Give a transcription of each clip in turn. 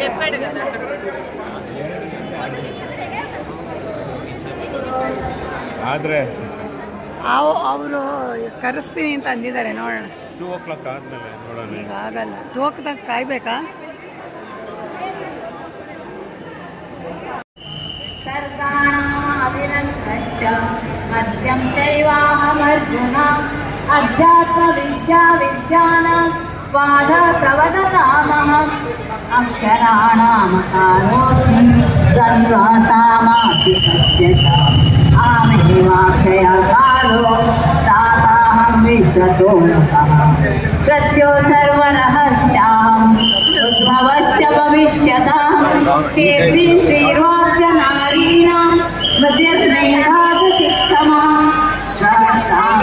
చెప్పాడు కదా ಆದರೆ ಅವು ಅವರು ಕರೆಸ್ತೀನಿ ಅಂತ ಅಂದಿದ್ದಾರೆ ನೋಡೋಣ ಟೂ ಓ ಕ್ಲಾಕ್ ಆದಮೇಲೆ ನೋಡೋಣ ಈಗ ಆಗಲ್ಲ ಟೋಕ್ದಾಗ ಕಾಯ್ಬೇಕಾ तस्य मद्यं चैवाहमर्जुन अध्यात्मविद्या विज्ञानं वादप्रवदतामहम् अक्षराणामकारोऽस्मि च। आमेवाक्षयकालो ताताहं विश्वतो प्रत्यो सर्वरहश्चाहम् उद्भवश्च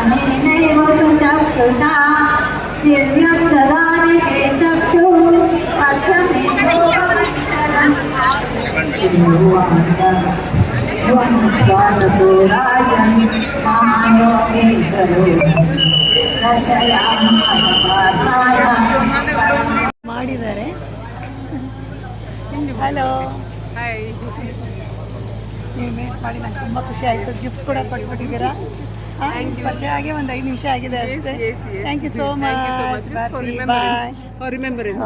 अनेनैव स चक्षुषा दिव्यं ददामि ते चक्षुः अस्य मे त्वं राजन् महायोगेश्वरो दर्शयामासपादाय ಮಾಡಿದ್ದಾರೆ ಹಲೋ ನೀವು ಮೀಟ್ ಮಾಡಿ ನಂಗೆ ತುಂಬ ಖುಷಿ ಆಯಿತು. ಗಿಫ್ಟ್ ಕೂಡ ಕೊಟ್ಬಿಟ್ಟಿದ್ದೀರಾ? ಹಾ, ಪರಿಚಯ ಆಗಿ ಒಂದು ಐದು ನಿಮಿಷ ಆಗಿದೆ ಅಷ್ಟೇ. Thank you so much bye remembrance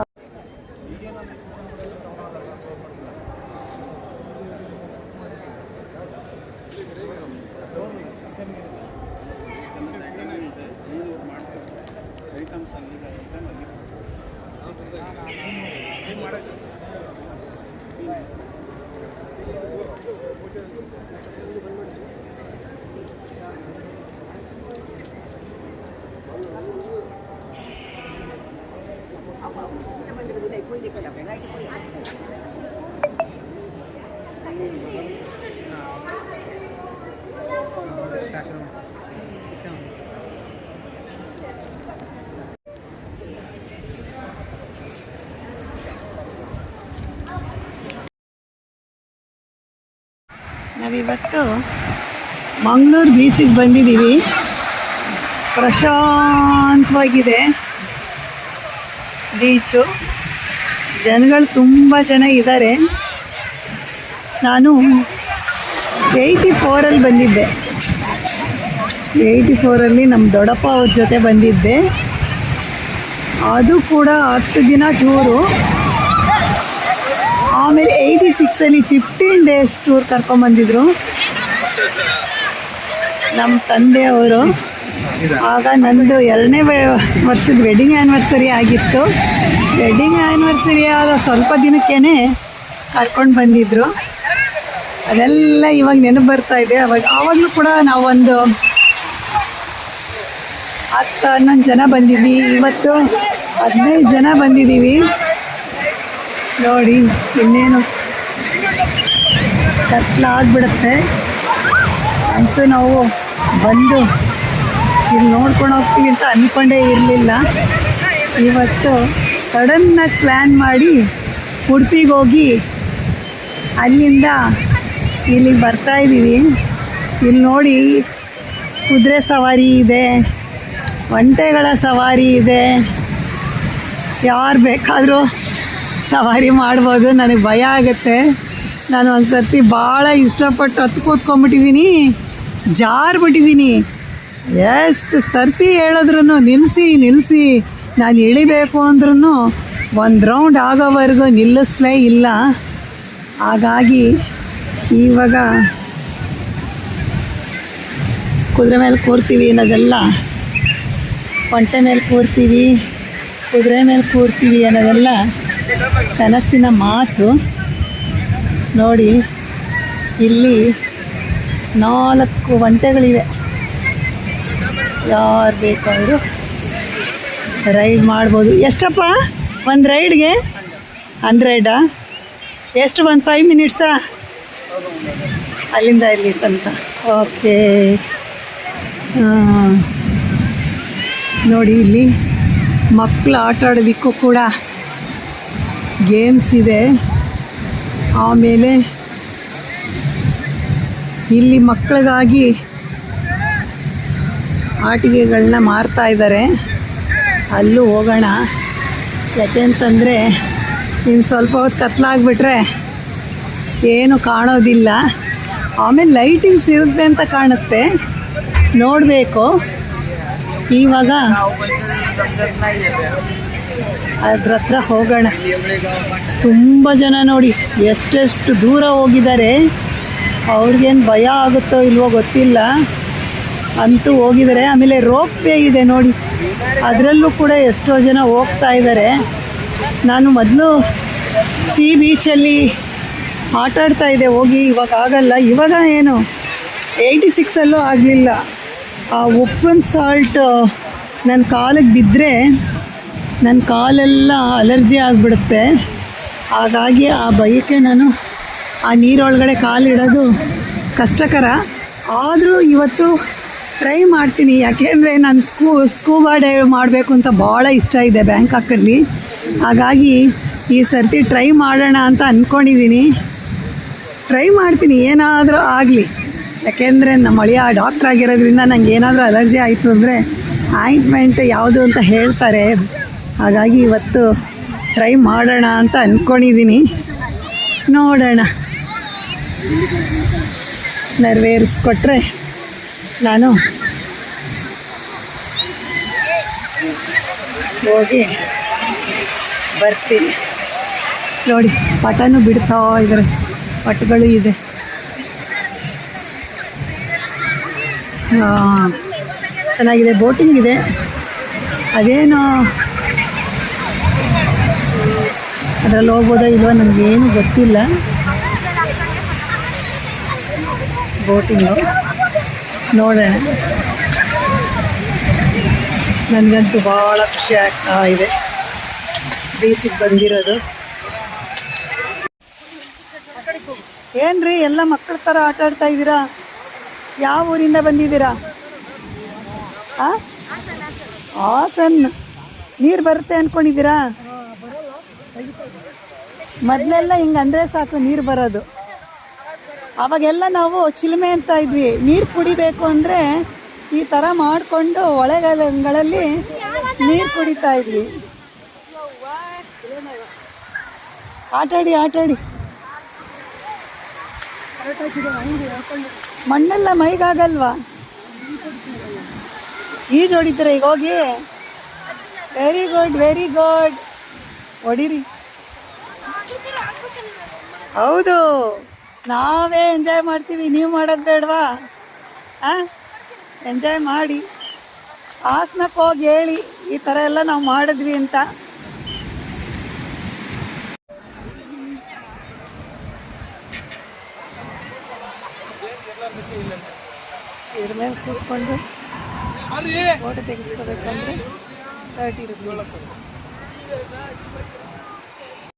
Ông không, chứ mình đừng để quy định là cái này. ನಾವಿವತ್ತು ಮಂಗಳೂರು ಬೀಚಿಗೆ ಬಂದಿದ್ದೀವಿ ಪ್ರಶಾಂತವಾಗಿದೆ ಬೀಚು ಜನಗಳು ತುಂಬ ಜನ ಇದ್ದಾರೆ ನಾನು ಏಯ್ಟಿ ಫೋರಲ್ಲಿ ಬಂದಿದ್ದೆ. ಏಯ್ಟಿ ಫೋರಲ್ಲಿ ನಮ್ಮ ದೊಡ್ಡಪ್ಪ ಅವ್ರ ಜೊತೆ ಬಂದಿದ್ದೆ. ಅದು ಕೂಡ ಹತ್ತು ದಿನ ಟೂರು ಆಮೇಲೆ ಏಯ್ಟಿ ಸಿಕ್ಸಲ್ಲಿ ಫಿಫ್ಟೀನ್ ಡೇಸ್ ಟೂರ್ ಕರ್ಕೊಂಬಂದಿದ್ರು ನಮ್ಮ ತಂದೆಯವರು. ಆಗ ನಂದು ಎರಡನೇ ವರ್ಷದ ವೆಡ್ಡಿಂಗ್ ಆ್ಯನಿವರ್ಸರಿ ಆಗಿತ್ತು. ವೆಡ್ಡಿಂಗ್ ಆ್ಯನಿವರ್ಸರಿ ಆದ ಸ್ವಲ್ಪ ದಿನಕ್ಕೇ ಕರ್ಕೊಂಡು ಬಂದಿದ್ರು. ಅದೆಲ್ಲ ಇವಾಗ ನೆನಪು ಬರ್ತಾ ಇದೆ. ಅವಾಗ, ಆವಾಗಲೂ ಕೂಡ ನಾವೊಂದು ಹತ್ತು ಹನ್ನೊಂದು ಜನ ಬಂದಿದ್ವಿ. ಇವತ್ತು ಹದಿನೈದು ಜನ ಬಂದಿದ್ದೀವಿ. ನೋಡಿ, ಇನ್ನೇನು ಕತ್ಲಾಗ್ಬಿಡುತ್ತೆ ಅಂತೂ ನಾವು ಬಂದು ಇಲ್ಲಿ ನೋಡ್ಕೊಂಡು ಹೋಗ್ತೀವಿ ಅಂತ ಅಂದ್ಕೊಂಡೇ ಇರಲಿಲ್ಲ. ಇವತ್ತು ಸಡನ್ನಾಗಿ ಪ್ಲ್ಯಾನ್ ಮಾಡಿ ಉಡುಪಿಗೆ ಹೋಗಿ ಅಲ್ಲಿಂದ ಇಲ್ಲಿಗೆ ಬರ್ತಾ ಇದ್ದೀವಿ. ಇಲ್ಲಿ ನೋಡಿ ಕುದುರೆ ಸವಾರಿ ಇದೆ, ಒಂಟೆಗಳ ಸವಾರಿ ಇದೆ. ಯಾರು ಬೇಕಾದರೂ ಸವಾರಿ ಮಾಡ್ಬೋದು, ನನಗೆ ಭಯ ಆಗುತ್ತೆ. ನಾನು ಒಂದು ಸರ್ತಿ ಭಾಳ ಇಷ್ಟಪಟ್ಟು ಹತ್ತು ಕೂತ್ಕೊಂಡ್ಬಿಟ್ಟಿದ್ದೀನಿ ಜಾರ್ಬಿಟ್ಟಿದ್ದೀನಿ ಎಷ್ಟು ಸರ್ತಿ ಹೇಳಿದ್ರು ನಿಲ್ಲಿಸಿ ನಿಲ್ಲಿಸಿ ನಾನು ಇಳಿಬೇಕು ಅಂದ್ರೂ ಒಂದು ರೌಂಡ್ ಆಗೋವರೆಗೂ ನಿಲ್ಲಿಸ್ಲೇ ಇಲ್ಲ. ಹಾಗಾಗಿ ಇವಾಗ ಕುದುರೆ ಮೇಲೆ ಕೂರ್ತೀವಿ ಅನ್ನೋದೆಲ್ಲ ಪಂಟೆ ಮೇಲೆ ಕೂರ್ತೀವಿ, ಕುದುರೆ ಮೇಲೆ ಕೂರ್ತೀವಿ ಅನ್ನೋದೆಲ್ಲ ಕನಸಿನ ಮಾತು ನೋಡಿ, ಇಲ್ಲಿ ನಾಲ್ಕು ಗಂಟೆಗಳಿವೆ ಯಾರು ಬೇಕಾದರೂ ರೈಡ್ ಮಾಡ್ಬೋದು. ಎಷ್ಟಪ್ಪ? ಒಂದು ರೈಡ್ಗೆ? ಹಂಡ್ರೆಡಾ ಎಷ್ಟು ಒಂದು ಫೈವ್ ಮಿನಿಟ್ಸಾ ಅಲ್ಲಿಂದ ಇಲ್ಲಿ ತನಕ. ಓಕೆ. ನೋಡಿ, ಇಲ್ಲಿ ಮಕ್ಕಳು ಆಟ ಆಡೋದಿಕ್ಕೂ ಕೂಡ ಗೇಮ್ಸ್ ಇದೆ. ಆಮೇಲೆ ಇಲ್ಲಿ ಮಕ್ಕಳಿಗಾಗಿ ಆಟಿಕೆಗಳನ್ನ ಮಾರ್ತಾ ಇದ್ದಾರೆ. ಅಲ್ಲೂ ಹೋಗೋಣ. ಯಾಕೆಂತಂದರೆ ಇನ್ನು ಸ್ವಲ್ಪ ಹೊತ್ತು ಕತ್ಲಾಗ್ಬಿಟ್ರೆ ಏನು ಕಾಣೋದಿಲ್ಲ. ಆಮೇಲೆ ಲೈಟಿಂಗ್ಸ್ ಇರುತ್ತೆ ಅಂತ ಕಾಣುತ್ತೆ. ನೋಡಬೇಕು. ಇವಾಗ ಅದ್ರ ಹತ್ರ ಹೋಗೋಣ. ತುಂಬ ಜನ ನೋಡಿ ಎಷ್ಟೆಷ್ಟು ದೂರ ಹೋಗಿದ್ದಾರೆ. ಅವ್ರಿಗೇನು ಭಯ ಆಗುತ್ತೋ ಇಲ್ವೋ ಗೊತ್ತಿಲ್ಲ. ಅಂತೂ ಹೋಗಿದ್ದಾರೆ. ಆಮೇಲೆ ರೋಪ್ ವೇ ಇದೆ ನೋಡಿ. ಅದರಲ್ಲೂ ಕೂಡ ಎಷ್ಟೋ ಜನ ಹೋಗ್ತಾ ಇದ್ದಾರೆ. ನಾನು ಮೊದಲು ಸಿ ಬೀಚಲ್ಲಿ ಆಟ ಆಡ್ತಾ ಇದ್ದೆ. ಹೋಗಿ ಇವಾಗ ಆಗಲ್ಲ. ಇವಾಗ ಏನು? ಏಯ್ಟಿ ಸಿಕ್ಸಲ್ಲೂ ಆಗಲಿಲ್ಲ. ಆ ಉಪ್ಪನ್ ಸಾಲ್ಟ್ ನನ್ನ ಕಾಲಿಗೆ ಬಿದ್ದರೆ ನನ್ನ ಕಾಲೆಲ್ಲ ಅಲರ್ಜಿ ಆಗಿಬಿಡುತ್ತೆ. ಹಾಗಾಗಿ ಆ ಭಯಕ್ಕೆ ನಾನು ಆ ನೀರೊಳಗಡೆ ಕಾಲಿಡೋದು ಕಷ್ಟಕರ. ಆದರೂ ಇವತ್ತು ಟ್ರೈ ಮಾಡ್ತೀನಿ. ಯಾಕೆಂದರೆ ನಾನು ಸ್ಕೂ ಸ್ಕೂಬಾ ಡೈವ್ ಮಾಡಬೇಕು ಅಂತ ಭಾಳ ಇಷ್ಟ ಇದೆ ಬ್ಯಾಂಕಾಕಲ್ಲಿ. ಹಾಗಾಗಿ ಈ ಸರ್ತಿ ಟ್ರೈ ಮಾಡೋಣ ಅಂತ ಅಂದ್ಕೊಂಡಿದ್ದೀನಿ ಟ್ರೈ ಮಾಡ್ತೀನಿ. ಏನಾದರೂ ಆಗಲಿ. ಯಾಕೆಂದರೆ ನಮ್ಮ ಅಳಿಯ ಡಾಕ್ಟ್ರ್ ಆಗಿರೋದ್ರಿಂದ ನಂಗೆ ಏನಾದರೂ ಅಲರ್ಜಿ ಆಯಿತು ಅಂದರೆ ಆಯಿಂಟ್ಮೆಂಟ್ ಯಾವುದು ಅಂತ ಹೇಳ್ತಾರೆ. ಹಾಗಾಗಿ ಇವತ್ತು ಟ್ರೈ ಮಾಡೋಣ ಅಂತ ಅಂದ್ಕೊಂಡಿದ್ದೀನಿ ನೋಡೋಣ. ನೆರವೇರಿಸ್ಕೊಟ್ರೆ ನಾನು ಹೋಗಿ ಬರ್ತೀನಿ. ನೋಡಿ, ಪಟನೂ ಬಿಡ್ತಾ ಇದ್ದಾರೆ ಪಟಗಳು ಇದೆ. ಚೆನ್ನಾಗಿದೆ. ಬೋಟಿಂಗ್ ಇದೆ. ಅದೇನು ಅದರಲ್ಲಿ ಹೋಗ್ಬೋದೋ ಇಲ್ವೋ ನನಗೇನು ಗೊತ್ತಿಲ್ಲ. ಬೋಟಿಂಗು ನೋಡೋಣ. ನನಗಂತೂ ಭಾಳ ಖುಷಿ ಆಗ್ತಾ ಇದೆ. ಬೀಚಿಗೆ ಬಂದಿರೋದು. ಏನ್ರಿ, ಎಲ್ಲ ಮಕ್ಕಳ ಥರ ಆಟ ಆಡ್ತಾ ಇದ್ದೀರಾ? ಯಾವ ಊರಿಂದ ಬಂದಿದ್ದೀರಾ? ಹಾಸನ್. ನೀರು ಬರುತ್ತೆ ಅಂದ್ಕೊಂಡಿದ್ದೀರಾ ಮೊದಲೆಲ್ಲ ಹಿಂಗೆ ಅಂದ್ರೆ ಸಾಕು, ನೀರು ಬರೋದು. ಅವಾಗೆಲ್ಲ ನಾವು ಚಿಲುಮೆ ಅಂತ ಇದ್ವಿ. ನೀರು ಕುಡಿಬೇಕು ಅಂದರೆ ಈ ಥರ ಮಾಡಿಕೊಂಡು ಒಳೆಗಾಲಗಳಲ್ಲಿ ನೀರು ಕುಡಿತಾ ಇದ್ವಿ. ಆಟಾಡಿ ಆಟಾಡಿ. ಮಣ್ಣೆಲ್ಲ ಮೈಗಾಗಲ್ವಾ? ಈಜು ಹೊಡಿತೀರ ಈಗ ಹೋಗಿ. ವೆರಿ ಗುಡ್ ವೆರಿ ಗುಡ್ ಹೊಡಿರಿ. ಹೌದು. ನಾವೇ ಎಂಜಾಯ್ ಮಾಡ್ತೀವಿ ನೀವು ಮಾಡೋದು ಬೇಡವಾ? ಹಾಂ ಎಂಜಾಯ್ ಮಾಡಿ. ಹಾಸನಕ್ಕೆ ಹೋಗಿ ಹೇಳಿ ಈ ಥರ ಎಲ್ಲ ನಾವು ಮಾಡಿದ್ವಿ ಅಂತ. ಇದ್ರ ಮೇಲೆ ಕೂತ್ಕೊಂಡು ಫೋಟೋ ತೆಗೆಸ್ಕೋಬೇಕಂದ್ರೆ ತರ್ಟಿ ರುಪೀಸ್